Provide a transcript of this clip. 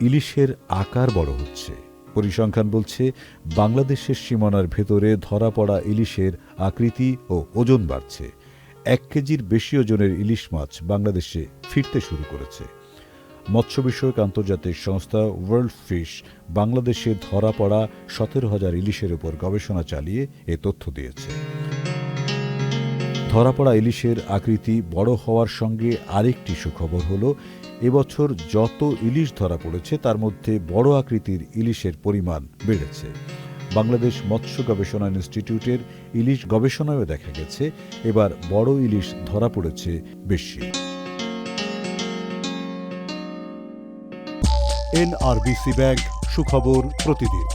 ইলিশের আকার বড় হচ্ছে। পরিসংখ্যান বলছে, বাংলাদেশের সীমানার ভেতরে ধরা পড়া ইলিশের আকৃতি ও ওজন বাড়ছে। এক কেজির বেশি ওজনের ইলিশ মাছ বাংলাদেশে ফিরতে শুরু করেছে। মৎস্য বিষয়ক আন্তর্জাতিক সংস্থা ওয়ার্ল্ড ফিশ বাংলাদেশে ধরা পড়া সতেরো হাজার ইলিশের উপর গবেষণা চালিয়ে এ তথ্য দিয়েছে। ধরা পড়া ইলিশের আকৃতি বড় হওয়ার সঙ্গে আরেকটি সুখবর হল, এবছর যত ইলিশ ধরা পড়েছে, তার মধ্যে বড় আকৃতির ইলিশের পরিমাণ বেড়েছে। বাংলাদেশ মৎস্য গবেষণা ইনস্টিটিউটের ইলিশ গবেষণায়ও দেখা গেছে, এবার বড় ইলিশ ধরা পড়েছে বেশি। এনআরবিসি ব্যাংক সুখবর প্রতিদিন।